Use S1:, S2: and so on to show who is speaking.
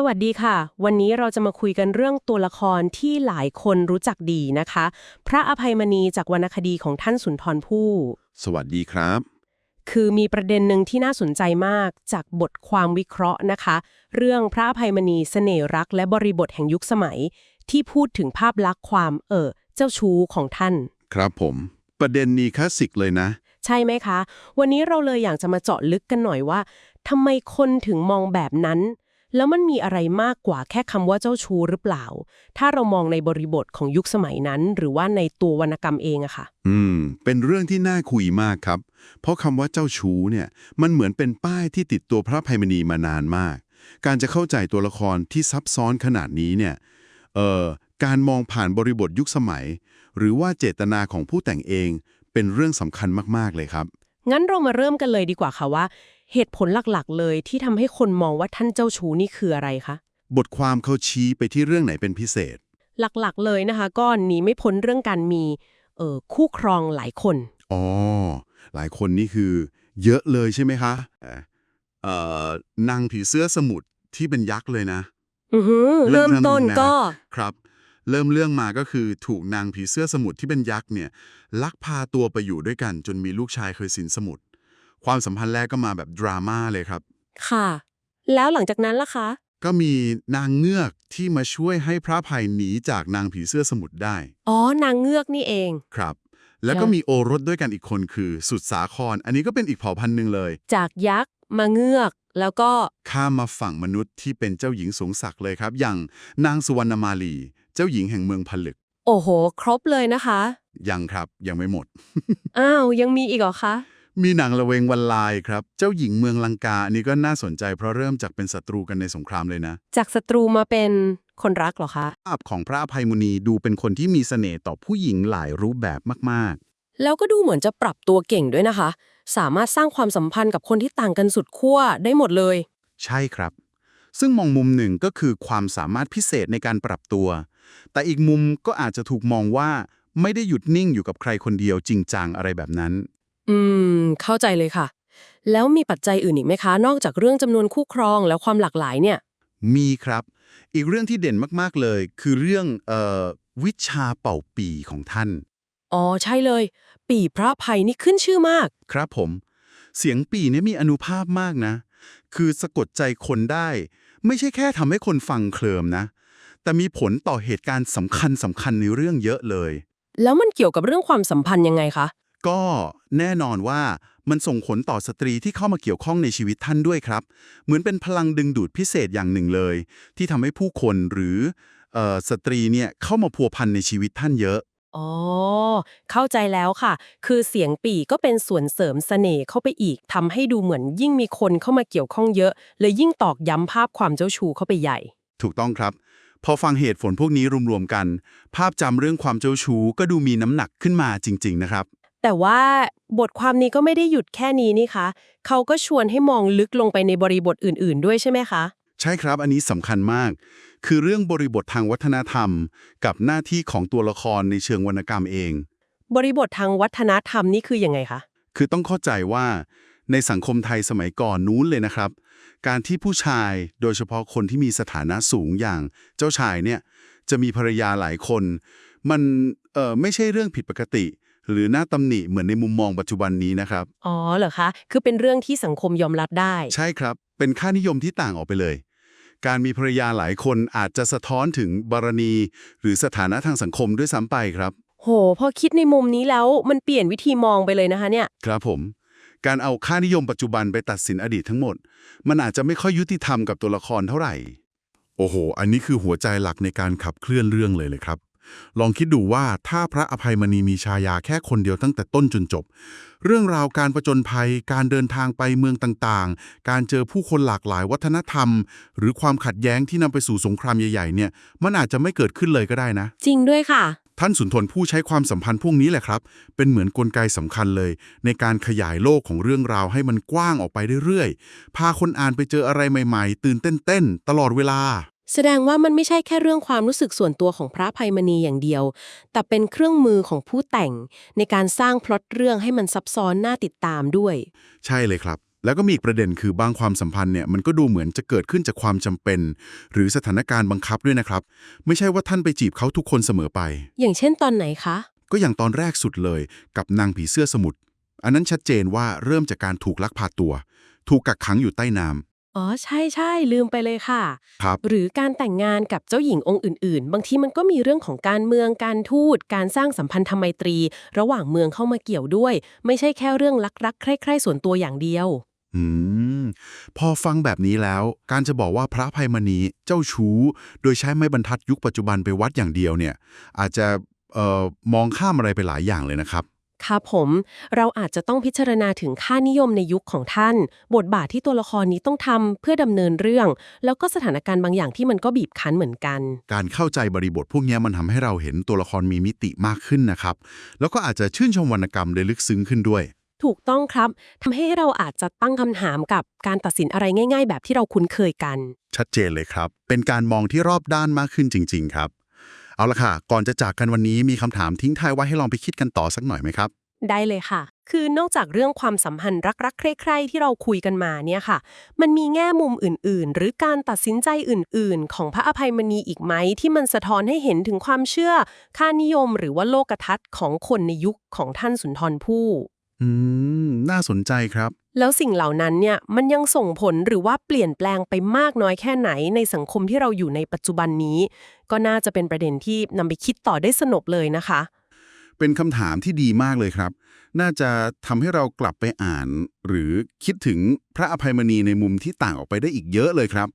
S1: สวัสดีค่ะ วันนี้เราจะมาคุยกันเรื่องตัวละครที่หลายคนรู้จักดีนะคะ พระอภัยมณีจากวรรณคดีของท่านสุนทรภู่
S2: สวัสดีครับ
S1: คือมีประเด็นหนึ่งที่น่าสนใจมากจากบทความวิเคราะห์นะคะ เรื่องพระอภัยมณีเสน่ห์รัก และบริบทแห่งยุคสมัย ที่พูดถึงภาพลักษณ์ความเออเจ้าชู้ของท่าน
S2: ครับผม ประเด็นนี้คลาสสิกเลยนะ
S1: ใช่ไหมคะ วันนี้เราเลยอยากจะมาเจาะลึกกันหน่อยว่าทำไมคนถึงมองแบบนั้น แล้วมันมีอะไรมากกว่าแค่คำว่าเจ้าชู้หรือเปล่า ถ้าเรามองในบริบทของยุคสมัยนั้น หรือว่าในตัววรรณกรรมเองอะค่ะ
S2: อืม เป็นเรื่องที่น่าคุยมากครับ เพราะคำว่าเจ้าชู้เนี่ย มันเหมือนเป็นป้ายที่ติดตัวพระภัยมณีมานานมาก การจะเข้าใจตัวละครที่ซับซ้อนขนาดนี้เนี่ย เอ่อ การมองผ่านบริบทยุคสมัย หรือว่าเจตนาของผู้แต่งเอง เป็นเรื่องสำคัญมากๆเลยครับ
S1: งั้นเรามาเริ่มกันเลยดีกว่าค่ะว่า เหตุผลหลักๆ เลยที่ทำให้คนมองว่าท่านเจ้าชู้นี่คืออะไรคะ
S2: บทความเขาชี้ไปที่เรื่องไหนเป็นพิเศษ
S1: หลักๆ เลยนะคะ ก็หนีไม่พ้นเรื่องการมีเอ่อคู่ครองหลายคน
S2: อ๋อ หลายคนนี่คือ เยอะเลยใช่ไหมคะเอ่อนางผีเสื้อสมุทรที่เป็นยักษ์เลยนะ
S1: อือหือ
S2: เริ่
S1: เริ่
S2: ม
S1: มต้น
S2: เริ่มนะ
S1: ก็
S2: ครับ เริ่มเรื่องมาก็คือถูกนางผีเสื้อสมุทรที่เป็นยักษ์เนี่ย ลักพาตัวไปอยู่ด้วยกันจนมีลูกชายเคยสินสมุทร ความสัมพันธ์แรกก็มาแบบดราม่าเลยครับ
S1: ค่ะ แล้วหลังจากนั้นล่ะคะ
S2: ก็มีนางเงือกที่มาช่วยให้พระภัยหนีจากนางผีเสื้อสมุทรได้
S1: อ๋อ นางเงือกนี่เอง
S2: ครับ แล้วก็มีโอรสด้วยกันอีกคนคือสุดสาคร อันนี้ก็เป็นอีกเผ่าพันธุ์หนึ่งเลย
S1: จากยักษ์มาเงือก แล้วก็
S2: ข้ามมาฝั่งมนุษย์ที่เป็นเจ้าหญิงสูงศักดิ์เลยครับ อย่างนางสุวรรณมาลี เจ้าหญิงแห่งเมืองผลึก
S1: โอ้โห ครบเลยนะคะ
S2: ยังครับ ยังไม่หมด
S1: อ้าว ยังมีอีกเหรอคะ
S2: มีหนังละเวงวันลายครับ เจ้าหญิงเมืองลังกาอันนี้ก็น่าสนใจเพราะเริ่มจากเป็นศัตรูกันในสงครามเลยนะ
S1: จากศัตรูมาเป็นคนรักเหรอคะ
S2: ภาพของพระอภัยมุนีดูเป็นคนที่มีเสน่ห์ต่อผู้หญิงหลายรูปแบบมาก
S1: แล้วก็ดูเหมือนจะปรับตัวเก่งด้วยนะคะ สามารถสร้างความสัมพันธ์กับคนที่ต่างกันสุดขั้วได้หมดเลย
S2: ๆ ใช่ครับ ซึ่งมองมุมหนึ่งก็คือความสามารถพิเศษในการปรับตัว แต่อีกมุมก็อาจจะถูกมองว่าไม่ได้หยุดนิ่งอยู่กับใครคนเดียวจริงจังอะไรแบบนั้น
S1: อืม เข้าใจเลยค่ะ แล้วมีปัจจัยอื่นอีกไหมคะ นอกจากเรื่องจำนวนคู่ครองแล้วความหลากหลายเนี่ย
S2: มีครับ อีกเรื่องที่เด่นมาก ๆ เลย คือเรื่องเอ่อวิชาเป่าปีของท่าน
S1: อ๋อใช่เลย ปีพระภัยนี่ขึ้นชื่อมาก
S2: ครับผม เสียงปี่เนี่ยมีอนุภาพมากนะ คือสะกดใจคนได้ ไม่ใช่แค่ทำให้คนฟังเคลิมนะ แต่มีผลต่อเหตุการณ์สำคัญสำคัญในเรื่องเยอะเลย
S1: แล้วมันเกี่ยวกับเรื่องความสัมพันธ์ยังไงคะ
S2: ก็แน่นอนว่ามันส่งผลต่อสตรีที่เข้ามาเกี่ยวข้องในชีวิตท่านด้วยครับ เหมือนเป็นพลังดึงดูดพิเศษอย่างหนึ่งเลย ที่ทำให้ผู้คนหรือเอ่อสตรีเนี่ยเข้ามาพัวพันในชีวิตท่านเยอะ
S1: อ๋อ เข้าใจแล้วค่ะ คือเสียงปี่ก็เป็นส่วนเสริมเสน่ห์เข้าไปอีกทำให้ดูเหมือนยิ่งมีคนเข้ามาเกี่ยวข้องเยอะ เลยยิ่งตอกย้ำภาพความเจ้าชู้เข้าไปใหญ่
S2: ถูกต้องครับ พอฟังเหตุผลพวกนี้รวมๆกัน ภาพจำเรื่องความเจ้าชู้ก็ดูมีน้ำหนักขึ้นมาจริง ๆ นะครับ
S1: แต่ว่าบทความนี้ก็ไม่ได้หยุดแค่นี้นี่คะเขาก็ชวนให้มองลึกลงไปในบริบทอื่น ๆ ด้วยใช่ไหมคะ
S2: ใช่ครับอันนี้สำคัญมาก คือเรื่องบริบททางวัฒนธรรม กับหน้าที่ของตัวละครในเชิงวรรณกรรมเอง
S1: บริบททางวัฒนธรรมนี่คือยังไงคะ
S2: คือต้องเข้าใจว่า ในสังคมไทยสมัยก่อนนู้นเลยนะครับ การที่ผู้ชายโดยเฉพาะคนที่มีสถานะสูงอย่างเจ้าชายเนี่ยจะมีภรรยาหลายคน มันเอ่อไม่ใช่เรื่องผิดปกติ หรือน่าตำหนิเหมือนในมุมมองปัจจุบันนี้นะครับ
S1: อ๋อเหรอคะ คือเป็นเรื่องที่สังคมยอมรับได้
S2: ใช่ครับ เป็นค่านิยมที่ต่างออกไปเลย การมีภรรยาหลายคนอาจจะสะท้อนถึงบารณีหรือสถานะทางสังคมด้วยซ้ำไปครับ
S1: โห พอคิดในมุมนี้แล้วมันเปลี่ยนวิธีมองไปเลยนะคะเนี่ย
S2: ครับผม การเอาค่านิยมปัจจุบันไปตัดสินอดีตทั้งหมด มันอาจจะไม่ค่อยยุติธรรมกับตัวละครเท่าไหร่ โอ้โห อันนี้คือหัวใจหลักในการขับเคลื่อนเรื่องเลยเลยครับ ลองคิดดูว่าถ้าพระอภัยมณีมีชายาแค่คนเดียวตั้งแต่ต้นจนจบ เรื่องราวการประจนภัย การเดินทางไปเมืองต่างๆ การเจอผู้คนหลากหลายวัฒนธรรม หรือความขัดแย้งที่นำไปสู่สงครามใหญ่ๆเนี่ยมันอาจจะไม่เกิดขึ้นเลยก็ได้นะ
S1: จริงด้วยค่ะ
S2: ท่านสุนทรผู้ใช้ความสัมพันธ์พวกนี้แหละครับ เป็นเหมือนกลไกสำคัญเลย ในการขยายโลกของเรื่องราวให้มันกว้างออกไปเรื่อยๆพาคนอ่านไปเจออะไรใหม่ ๆ ตื่นเต้นๆตลอดเวลา
S1: แสดงว่ามันไม่ใช่แค่เรื่องความรู้สึกส่วนตัวของพระภัยมณีอย่างเดียว แต่เป็นเครื่องมือของผู้แต่งในการสร้างพล็อตเรื่องให้มันซับซ้อนน่าติดตามด้วย
S2: ใช่เลยครับ แล้วก็มีอีกประเด็นคือบางความสัมพันธ์เนี่ยมันก็ดูเหมือนจะเกิดขึ้นจากความจำเป็น หรือสถานการณ์บังคับด้วยนะครับ ไม่ใช่ว่าท่านไปจีบเขาทุกคนเสมอไป
S1: อย่างเช่นตอนไหนคะ
S2: ก็อย่างตอนแรกสุดเลยกับนางผีเสื้อสมุทรอันนั้นชัดเจนว่าเริ่มจากการถูกลักพาตัว ถูกกักขังอยู่ใต้น้
S1: อ๋อใช่ใช่ลืมไปเลยค่ะำ
S2: ครับ
S1: หรือการแต่งงานกับเจ้าหญิงองค์อื่น ๆ บางทีมันก็มีเรื่องของการเมืองการทูต การสร้างสัมพันธไมตรี ระหว่างเมืองเข้ามาเกี่ยวด้วย ไม่ใช่แค่เรื่องรักๆใคร่ๆส่วนตัวอย่างเดียว
S2: อืม พอฟังแบบนี้แล้ว การจะบอกว่าพระภัยมณีเจ้าชู้ โดยใช้ไม้บรรทัดยุคปัจจุบันไปวัดอย่างเดียวเนี่ย อาจจะเอ่อมองข้ามอะไรไปหลายอย่างเลยนะครับ
S1: ครับผม เราอาจจะต้องพิจารณาถึงค่านิยมในยุคของท่าน บทบาทที่ตัวละครนี้ต้องทำเพื่อดำเนินเรื่อง แล้วก็สถานการณ์บางอย่างที่มันก็บีบคั้นเหมือนกัน
S2: การเข้าใจบริบทพวกเนี้ยมันทำให้เราเห็นตัวละครมีมิติมากขึ้นนะครับ แล้วก็อาจจะชื่นชมวรรณกรรมได้ลึกซึ้งขึ้นด้วย
S1: ถูกต้องครับทำให้เราอาจจะตั้งคำถามกับการตัดสินอะไรง่าย ๆ แบบที่เราคุ้นเคยกัน
S2: ชัดเจนเลยครับ เป็นการมองที่รอบด้านมากขึ้นจริง ๆ ครับ เอาละค่ะ ก่อนจะจากกันวันนี้มีคำถามทิ้งท้ายไว้ให้ลองไปคิดกันต่อสักหน่อยไหมครับ
S1: ได้เลยค่ะ คือนอกจากเรื่องความสัมพันธ์รักๆ ใคร่ๆ ที่เราคุยกันมาเนี่ยค่ะ มันมีแง่มุมอื่นๆ หรือการตัดสินใจอื่น ๆ ของพระอภัยมณีอีกไหมที่มันสะท้อนให้เห็นถึงความเชื่อ ค่านิยมหรือว่าโลกทัศน์ของคนในยุคของท่านสุนทรภู่
S2: อืม น่าสนใจครับ
S1: แล้วสิ่งเหล่านั้นเนี่ยมันยังส่งผลหรือว่าเปลี่ยนแปลงไปมากน้อยแค่ไหนในสังคมที่เราอยู่ในปัจจุบันนี้ ก็น่าจะเป็นประเด็นที่นำไปคิดต่อได้สนุกเลยนะคะ
S2: เป็นคำถามที่ดีมากเลยครับ น่าจะทำให้เรากลับไปอ่าน หรือคิดถึงพระอภัยมณีในมุมที่ต่างออกไปได้อีกเยอะเลยครับ